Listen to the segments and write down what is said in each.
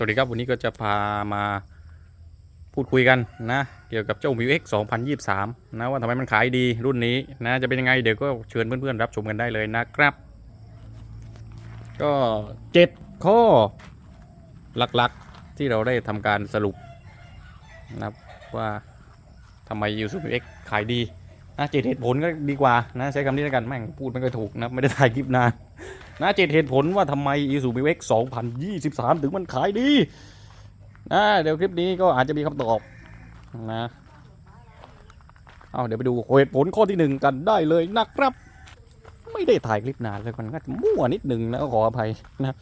สวัสดีครับวันนี้ก็จะพามาพูดคุยกันนะ เกี่ยวกับเจ้า m ิว X 2023 นะว่าทำไมมันขายดีรุ่นนี้นะจะเป็นยังไงเดี๋ยวก็เชิญเพื่อนๆรับชมกันได้เลยนะครับ ก็เจ็ดข้อหลักๆที่เราได้ทำการสรุปนะครับว่าทำไม u s u m i X ขายดีนะเจ็ดเหตุผลก็ดีกว่านะใช้คำนี้แล้วกันแม่งพูดไม่ค่อยถูกนะไม่ได้ถ่ายคลิปนาน นะเจ็ดเหตุผลว่าทำไม i s u m i X 2023 ถึงมันขายดีนะเดี๋ยวคลิปนี้ก็อาจจะมีคำตอบนะเอาเดี๋ยวไปดูเหตุผลข้อที่หนึ่งกันได้เลยนะครับ ไม่ได้ถ่ายคลิปนานเลยมันก็มั่วนิดหนึ่งนะขออภัยนะ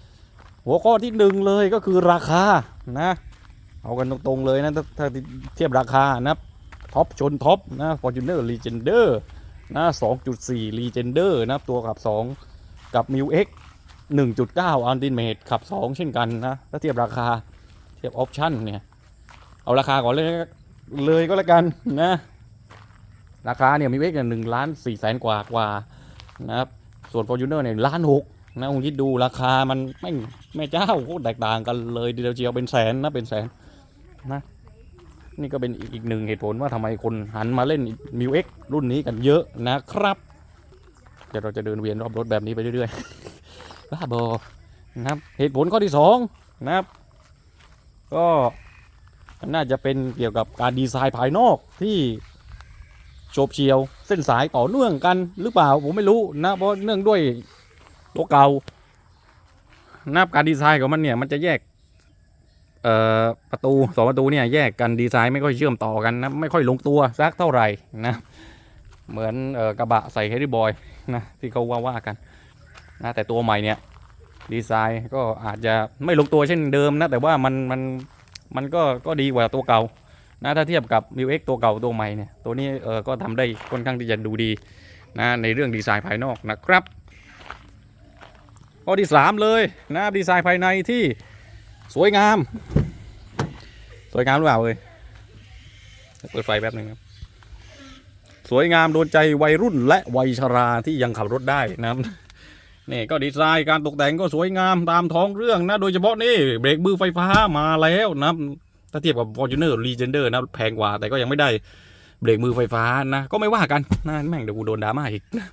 หัวข้อที่หนึ่งเลยก็คือราคานะ เอากันตรงๆเลยนะถ้าเทียบราคานะท็อปชนท็อปนะ Fortuner Legender นะ2.4 Legender นะตัวขับ 2 กับ m i l X 1.9 Ultimate ขับ 2 เช่นกันนะ ถ้าเทียบราคาเทียบออปชั่นเนี่ย เอาราคาก่อนเลยเลยก็แล้วกันนะ ราคาเนี่ย m i l X เนี่ยหนึ่งล้านสี่แสนกว่ากว่านะครับ ส่วน Fortuner เนี่ยล้านหกนะคุณคิดดูราคามันไม่งแม่เจ้าโคตรแตกต่างกันเลยเดียวเชียวเป็นแสนนะเป็นแสนนะนี่ก็เป็นอีกหนึ่งเหตุผลว่าทำไมคนหันมาเล่น m i l X รุ่นนี้กันเยอะนะครับ เดี๋ยวเราจะเดินเวียนรอบรถแบบนี้ไปเรื่อยๆบ้าบอนะครับเหตุผลข้อที่สองนะครับ ก็น่าจะเป็นเกี่ยวกับการดีไซน์ภายนอกที่โฉบเฉียวเส้นสายต่อเนื่องกันหรือเปล่าผมไม่รู้นะเพราะเนื่องด้วยตัวเก่านะับการดีไซน์ของมันเนี่ยมันจะแยกประตูสองประตูเนี่ยแยกกันดีไซน์ไม่ค่อยเชื่อมต่อกันนะไม่ค่อยลงตัวสักเท่าไหร่นะ เหมือนออกระบะใส่เฮดบอยนะที่เขาว่าว่ากันนะแต่ตัวใหม่เนี่ยดีไซน์ก็อาจจะไม่ลงตัวเช่นเดิมนะแต่ว่ามันมันมันก็ก็ดีกว่าตัวเก่านะถ้าเทียบกับ m ิว X ตัวเก่าตัวใหม่เนี่ยตัวนี้เออก็ทำได้ค่อนข้างที่จะดูดีนะในเรื่องดีไซน์ภายนอกนะครับข้อที่ 3 เลยนะดีไซน์ภายในที่สวยงาม สวยงามหรือเปล่าเลยเปิดไฟแป๊บหนึงครับ สวยงามโดนใจวัยรุ่นและวัยชราที่ยังขับรถได้นะครับนี่ก็ดีไซน์การตกแต่งก็สวยงามตามท้องเรื่องนะ โดยเฉพาะนี่เบรกมือไฟฟ้ามาแล้วนะถ้าเทียบกับ Fortuner Legender นะแพงกว่าแต่ก็ยังไม่ได้เบรกมือไฟฟ้านะก็ไม่ว่ากันนะแม่งเดี๋ยวกูโดนดราม่าอีกนะ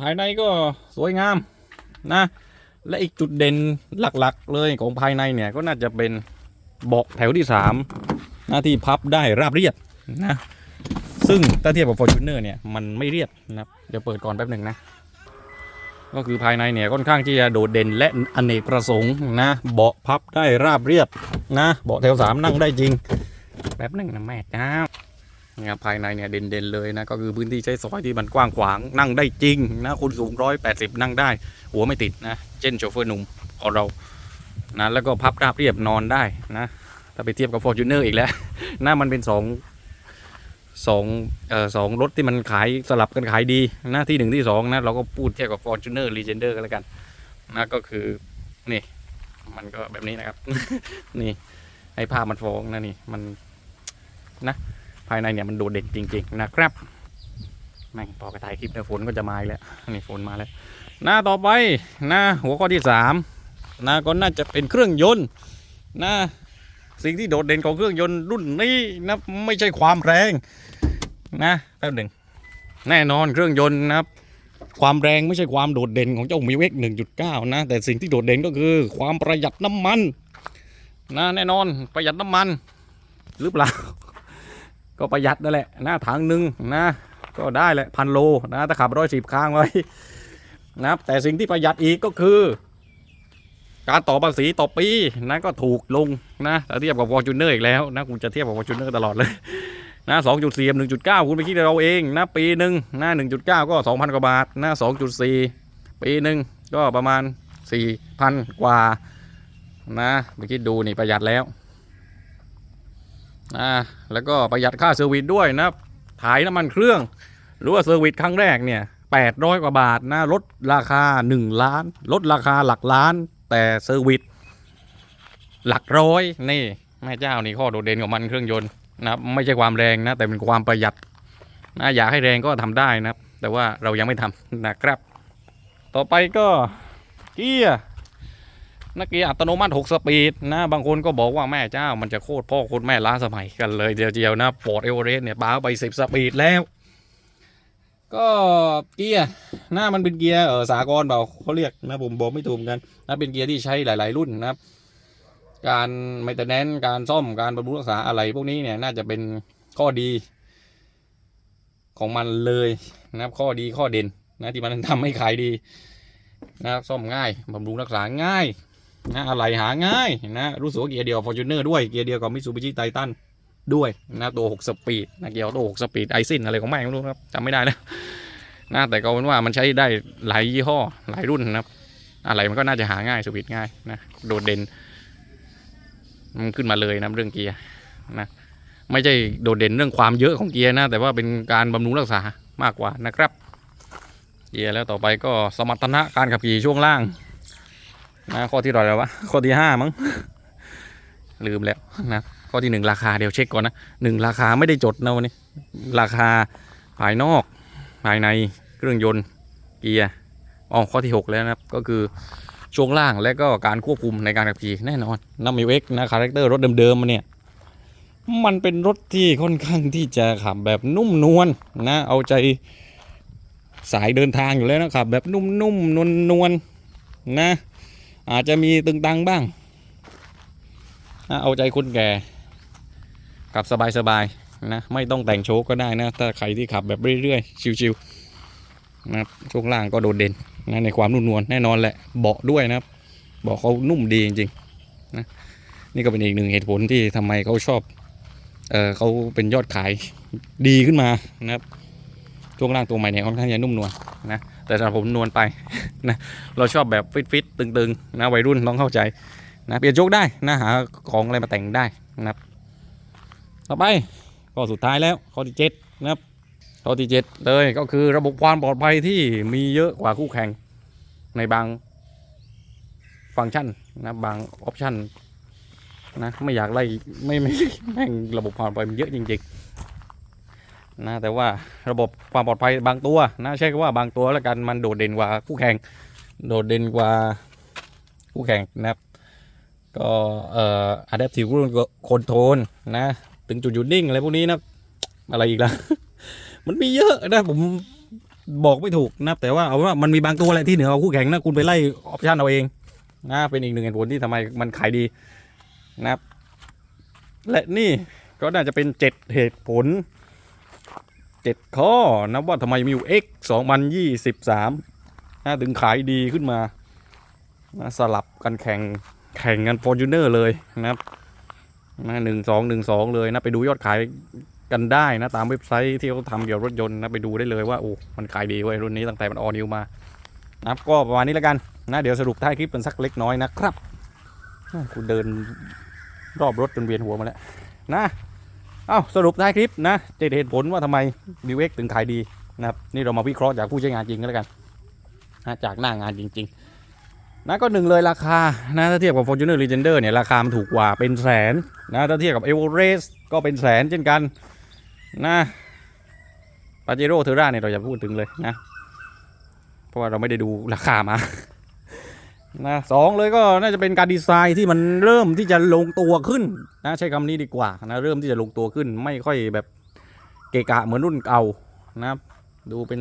ภายในก็สวยงามนะ และอีกจุดเด่นหลักๆ เลยของภายในเนี่ยก็น่าจะเป็นเบาะแถวที่3นะที่พับได้ราบเรียบนะ ซึ่งถ้าเทียบกับ Fortuner เนี่ยมันไม่เรียบนะครับเดี๋ยวเปิดก่อนแป๊บหนึ่งนะก็คือภายในเนี่ยค่อนข้างที่จะโดดเด่นและอเนกประสงค์นะเบาะพับได้ราบเรียบนะเบาะแถวสามนั่งได้จริงแป๊บหนึ่งนะแม่จ้าเนี่ยภายในเนี่ยเด่นๆเลยนะก็คือพื้นที่ใช้สอยที่มันกว้างขวางนั่งได้จริงนะคุณสูงร้อยแปดสิบนั่งได้ หัวไม่ติดนะเช่นโชเฟอร์หนุ่มของเรานะแล้วก็พับราบเรียบนอนได้นะถ้าไปเทียบกับ Fortuner อีกแล้วนะมันเป็นสอง สองเอ่อสองรถที่มันขายสลับกันขายดีนะที่หนึ่งที่สองนะเราก็พูดเทียบกับ Fortuner Legender กันแล้วกันนะก็คือนี่มันก็แบบนี้นะครับ นี่ให้ภาพมันฟ้องนะนี่มันนะภายในเนี่ยมันโดดเด่นจริง ๆ นะครับแม่งพอไปถ่ายคลิปเนี่ฝนก็จะมาแล้วนี่ฝนมาแล้วหน้าต่อไปนะหัวข้อที่สามนะก็น่าจะเป็นเครื่องยนต์นะ สิ่งที่โดดเด่นของเครื่องยนต์รุ่นนี้นะไม่ใช่ความแรงนะแป๊บหนึ่งแน่นอนเครื่องยนต์นะครับ ความแรงไม่ใช่ความโดดเด่นของเจ้ามิวเอ็ก1.9นะ แต่สิ่งที่โดดเด่นก็คือ ความประหยัดน้ำมันนะแน่นอนประหยัดน้ำมัน หรือเปล่า ก็ประหยัดนั่นแหละนะถังหนึ่งนะ ก็ได้แหละพันโลนะถ้าขับร้อยสิบค้างไว้นะครับแต่สิ่งที่ประหยัดอีกก็คือ การต่อภาษีต่อปีนะก็ถูกลงนะถ้าเทียบกับ Fortuner อีกแล้วนะคุณจะเทียบกับ Fortuner ตลอดเลยนะสองจุดสี่หนึ่งจุดเก้าคุณไปคิดเราเองนะปีหนึ่งนะหนึ่งจุดเก้าก็สองพันกว่าบาทนะสองจุดสี่ปีหนึ่งก็ประมาณสี่พันกว่านะไปคิดดูนี่ประหยัดแล้วนะแล้วก็ประหยัดค่าเซอร์วิสด้วยนะถ่ายน้ำมันเครื่อง หรือว่าเซอร์วิสครั้งแรกเนี่ยแปดร้อยกว่าบาทนะลดราคาหนึ่งล้าน ลดราคาหลักล้าน แต่เซอร์วิสหลักร้อยนี่แม่เจ้านี่ข้อโดดเด่นของมันเครื่องยนต์นะครับไม่ใช่ความแรงนะแต่เป็นความประหยัดนะอยากให้แรงก็ทำได้นะครับ แต่ว่าเรายังไม่ทำนะครับ ต่อไปก็เกียร์นักเกียร์อัตโนมัติ 6 สปีดนะบางคนก็บอกว่าแม่เจ้ามันจะโคตรพ่อโคตรแม่ล้าสมัยกันเลยเดียวๆนะฟอร์ดเอเวอเรสต์เนี่ยป้าไป 10 สปีดแล้ว ก็เกียร์หน้ามันเป็นเกียร์เออสากลเปล่าเขาเรียกนะผมบอกไม่ถูกเหมือนกันนะเป็นเกียร์ที่ใช้หลาย ๆ รุ่นนะครับ การไมเตอร์แนนการซ่อมการบำรุงรักษาอะไรพวกนี้เนี่ยน่าจะเป็นข้อดี ของมันเลยนะครับ ข้อดีข้อเด่นนะที่มันทำให้ขายดีนะครับซ่อมง่ายบำรุงรักษาง่ายนะอะไรหาง่ายนะรู้สึกว่าเกียร์เดียวฟอร์จูเนอร์ด้วยเกียร์เดียวกับมิ t ูบิชิไททัน ด้วยนะตัว 6 สปีดนะเกียร์ตัว6สปีดไอซินอะไรของแม่งไม่รู้ครับจำไม่ได้นะนะแต่ก็เป็นว่ามันใช้ได้หลายยี่ห้อหลายรุ่นนะครับ อะไรมันก็น่าจะหาง่ายสวิตง่ายนะโดดเด่นมันขึ้นมาเลยนะเรื่องเกียร์นะไม่ใช่โดดเด่นเรื่องความเยอะของเกียร์นะ แต่ว่าเป็นการบำรุงรักษามากกว่านะครับ เกียร์แล้วต่อไปก็สมรรถนะการขับขี่ช่วงล่างนะข้อที่เท่าไหร่แล้ววะข้อที่ห้ามั้งลืมแล้วนะ ข้อที่หนึ่งราคาเดี๋ยวเช็คก่อนนะหนึ่งราคาไม่ได้จดนะวันนี้ ราคาภายนอกภายในเครื่องยนต์เกียร์อ๋อข้อที่หกแล้วนะครับก็คือช่วงล่างและก็การควบคุมในการขับขี่แน่นอนน้ำมิวเอ็กนะคาแรคเตอร์รถเดิมๆมันเนี่ยมันเป็นรถที่ค่อนข้างที่จะขับแบบนุ่มนวลนะ เอาใจสายเดินทางอยู่แล้วนะครับ แบบนุ่มๆนวลๆนะ อาจจะมีตึงตังบ้างนะเอาใจคนแก่ ขับสบายๆนะไม่ต้องแต่งโชคก็ได้นะถ้าใครที่ขับแบบเรื่อยๆชิวๆนะครับช่วงล่างก็โดดเด่นนะในความนุ่มนวลแน่นอนแหละเบาะด้วยนะครับเบาะเขานุ่มดีจริงๆนะนี่ก็เป็นอีกหนึ่งเหตุผลที่ทำไมเขาชอบเออเขาเป็นยอดขายดีขึ้นมานะครับช่วงล่างตัวใหม่เนี่ยค่อนข้างจะนุ่มนวลนะแต่สำหรับผมนวลไปนะเราชอบแบบฟิตฟิตๆตึงๆนะวัยรุ่นต้องเข้าใจนะเปลี่ยนโชคได้นะหาของอะไรมาแต่งได้นะครับ ต่อไปข้อสุดท้ายแล้วข้อที่เจ็ดนะครับข้อที่เจ็ดเลยก็คือระบบความปลอดภัยที่มีเยอะกว่าคู่แข่งในบางฟังก์ชันนะบางออปชันนะไม่อยากไล่ไม่ไม่แม่งระบบความปลอดภัยมันเยอะจริงๆนะแต่ว่าระบบความปลอดภัยบางตัวนะใช่ว่าบางตัวแล้วกันมันโดดเด่นกว่าคู่แข่งโดดเด่นกว่าคู่แข่งนะครับก็เอ่อ adaptive cruise control นะ ถึงจุดหยุดนิ่งอะไรพวกนี้นะอะไรอีกล่ะ มันมีเยอะนะผมบอกไม่ถูกนะแต่ว่าเอาว่ามันมีบางตัวแหละที่เหนือกว่าคู่แข่งนะคุณไปไล่ออปชันเอาเองนะเป็นอีกหนึ่งเหตุผลที่ทำไมมันขายดีนะครับ และนี่ก็น่าจะเป็นเจ็ดเหตุผลเจ็ดข้อนะว่าทำไมมิว X 2023นะถึงขายดีขึ้นมานะสลับกันแข่งแข่งกัน f o r t u n e r เลยนะครับ นะหนึ่งสองหนึ่งสองเลยนะไปดูยอดขายกันได้นะตามเว็บไซต์ที่เขาทำเกี่ยวกับรถยนต์นะไปดูได้เลยว่าโอ้ มันขายดีเว้ยรุ่นนี้ตั้งแต่มันออนิวมานะครับก็ประมาณนี้แล้วกันนะเดี๋ยวสรุปท้ายคลิปเป็นสักเล็กน้อยนะครับกูเดินรอบรถจนเวียนหัวมาแล้วนะเอ้าสรุปท้ายคลิปนะเจ็ดเหตุผลว่าทำไมมิวเอ็กถึงขายดีนะครับนี่เรามาวิเคราะห์จากผู้ใช้งานจริงกันแล้วกันนะจากหน้างานจริง ๆ นะก็หนึ่งเลยราคานะถ้าเทียบกับ Fortuner Legender เนี่ยราคามันถูกกว่าเป็นแสนนะถ้าเทียบกับ e v o r a c e ก็เป็นแสนเช่นกันนะปาเจโร่เทอร่าเนี่ยเราจะพูดถึงเลยนะ เพราะว่าเราไม่ได้ดูราคามานะสองเลยก็น่าจะเป็นการดีไซน์ที่มันเริ่มที่จะลงตัวขึ้นนะใช้คำนี้ดีกว่านะเริ่มที่จะลงตัวขึ้น ไม่ค่อยแบบเกะกะเหมือนรุ่นเก่านะดูเป็น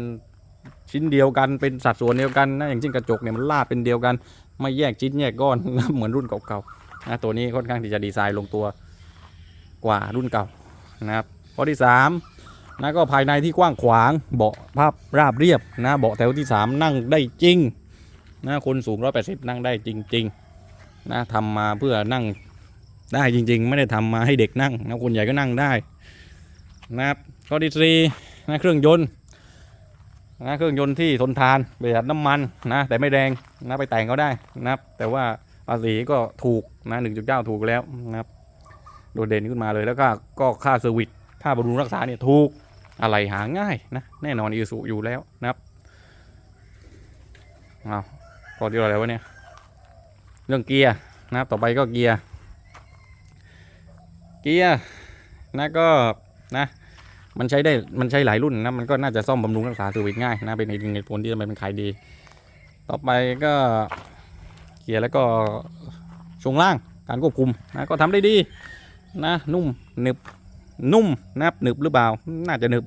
ชิ้นเดียวกันเป็นสัดส่วนเดียวกันนะอย่างเช่นกระจกเนี่ยมันลาดเป็นเดียวกัน ไม่แยกชิ้นแยกก้อนเหมือนรุ่นเก่าๆนะตัวนี้ค่อนข้างที่จะดีไซน์ลงตัวกว่ารุ่นเก่านะครับข้อที่สามนะก็ภายในที่กว้างขวางเบาะภาพราบเรียบนะเบาะแถวที่สามนั่งได้จริงนะคนสูง 180 นั่งได้จริงๆนะทำมาเพื่อนั่งได้จริง ๆ ไม่ได้ทำมาให้เด็กนั่งนะคนใหญ่ก็นั่งได้นะครับข้อที่สี่นะเครื่องยนต์ นะเครื่องยนต์ที่ทนทานประหยัดน้ำมันนะแต่ไม่แรงนะไปแต่งก็ได้นะครับ แต่ว่าภาษีก็ถูกนะ1.9ถูกแล้วนะครับ โดดเด่นขึ้นมาเลยแล้วก็ก็ค่าเซอร์วิสค่าบำรุงรักษาเนี่ยถูกอะไรหาง่ายนะแน่นอนอีสุอยู่แล้วนะครับเอาพอที่เราแล้ววะเนี่ยเรื่องเกียร์นะครับต่อไปก็เกียร์เกียร์นะก็นะ มันใช้ได้มันใช้หลายรุ่นนะมันก็น่าจะซ่อมบำรุงรักษาสวิตง่ายนะเป็นอีกหนึ่งเหตุผลที่ทำไมมันขายดี ต่อไปก็เกียร์แล้วก็ช่วงล่างการควบคุมนะก็ทำได้ดีนะนุ่มหนึบนุ่มนะครับหนึบหรือเปล่า น่าจะหนึบ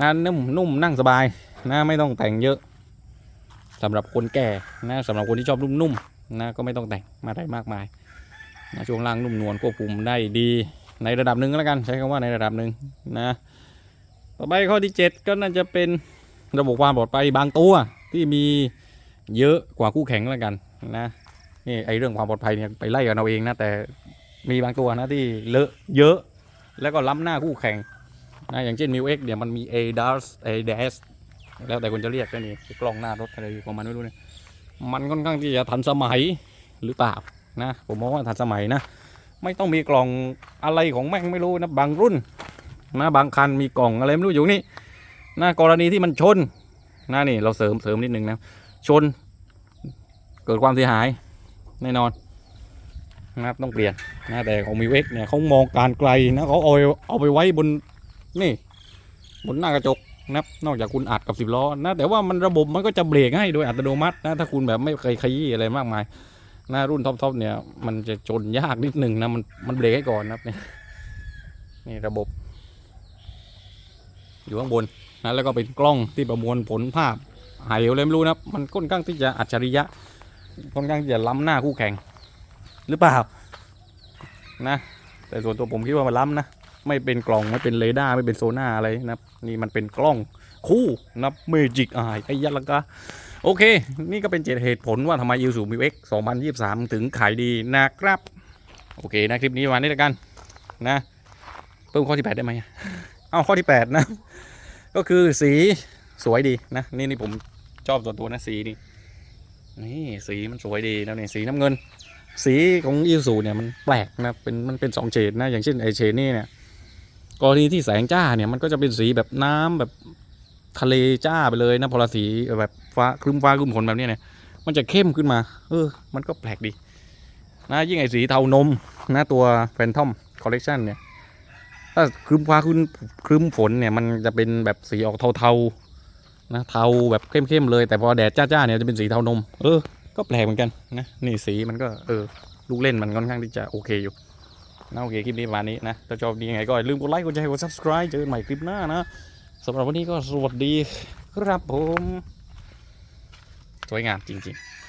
นะนุ่มนุ่มนั่งสบายนะไม่ต้องแต่งเยอะสำหรับคนแก่นะสำหรับคนที่ชอบนุ่มๆนะก็ไม่ต้องแต่งมาได้มากมายนะช่วงล่างนุ่มนวลควบคุมได้ดี ในระดับหนึ่งแล้วกันใช้คำว่าในระดับหนึ่งนะต่อไปข้อที่ 7 ก็น่าจะเป็นระบบความปลอดภัยบางตัวที่มีเยอะกว่าคู่แข่งแล้วกันนะนี่ไอเรื่องความปลอดภัยเนี่ยไปไล่กันเอาเองนะแต่มีบางตัวนะที่เลอะเยอะแล้วก็ล้ำหน้าคู่แข่งนะอย่างเช่น m ิวเอ็กเนี่ยมันมี A d a s A d a s แล้วแต่คนจะเรียกก็นี่กล้องหน้ารถอะไรของมันไม่รู้เนี่ยมันค่อนข้างที่จะทันสมัยหรือเปล่านะผมมองว่าทันสมัยนะ ไม่ต้องมีกล่องอะไรของแม่งไม่รู้นะบางรุ่นนะบางคันมีกล่องอะไรไม่รู้อยู่นี่นะกรณีที่มันชนนะนี่เราเสริมเสริมนิดนึงนะชน เกิดความเสียหายแน่นอนนะครับต้องเปลี่ยนนะแต่ของมิเอ็กเนี่ยเขามองการไกลนะเขาเอาเอาไปไว้บนนี่ บนหน้ากระจกนะครับนอกจากคุณอัดกับสิบล้อนะแต่ว่ามันระบบมันก็จะเบรกให้โดยอัตโนมัตินะถ้าคุณแบบไม่เคยขยี้อะไรมากมาย หนะรุ่นท็อปๆเนี่ย มันจะจนยากนิดหนึ่งนะ มันมันเบรกให้ก่อนนะครับนี่นี่ระบบ อยู่ข้างบนนะแล้วก็เป็นกล้องที่ประมวลผลภาพหายอะไรไม่รู้นะมันค่อนข้างที่จะอัจฉริยะค่อนข้างที่จะล้ำหน้าคู่แข่ง หรือเปล่านะแต่ส่วนตัวผมคิดว่ามันล้ำนะไม่เป็นกล่องไม่เป็นเรดาร์ไม่เป็นโซน่าอะไรนะนี่มันเป็นกล้องคู่นับเมจิกอายไอ้ยักษ์ละกะ โอเค นี่ก็เป็นเจ็ดเหตุผลว่าทำไมยูสูมิวเอ็ก2023ถึงขายดีนะครับ โอเคนะคลิปนี้วันนี้แล้วกันนะ เพิ่มข้อที่8ได้ไหมเอาข้อที่8นะ ก็คือสีสวยดีนะ นี่นี่ผมชอบตัวตัวนะสีนี่นี่สีมันสวยดีนะเนี่ยสีน้ำเงิน สีของอีซูเนี่ยมันแปลกนะเป็นมันเป็นสองเฉดนะอย่างเช่นไอเฉดนี่เนี่ยกรณีที่แสงจ้าเนี่ยมันก็จะเป็นสีแบบน้ำแบบ ทะเลจ้าไปเลยนะพอละสีแบบฟ้าครึ้มฟ้าครึ้มฝนแบบนี้เนี่ยมันจะเข้มขึ้นมา เออ มันก็แปลกดี นะยิ่งไอสีเทานมนะตัว Phantom Collection เนี่ยถ้าครึ้มฟ้าครึ้มครึ้มฝนเนี่ยมันจะเป็นแบบสีออกเทาๆนะเทาแบบเข้มๆเลย แต่พอแดดจ้าๆเนี่ยจะเป็นสีเทานม เออ ก็แปลกเหมือนกันนะนี่สีมันก็เออลูกเล่นมันค่อนข้างที่จะโอเคอยู่นะโอเคคลิปนี้ประมาณนี้นะถ้าชอบดียังไงก็อย่าลืมกดไลค์กดแชร์กด subscribe เจอกันใหม่คลิปหน้านะ สำหรับวันนี้ก็สวัสดีครับผม สวยงามจริง ๆ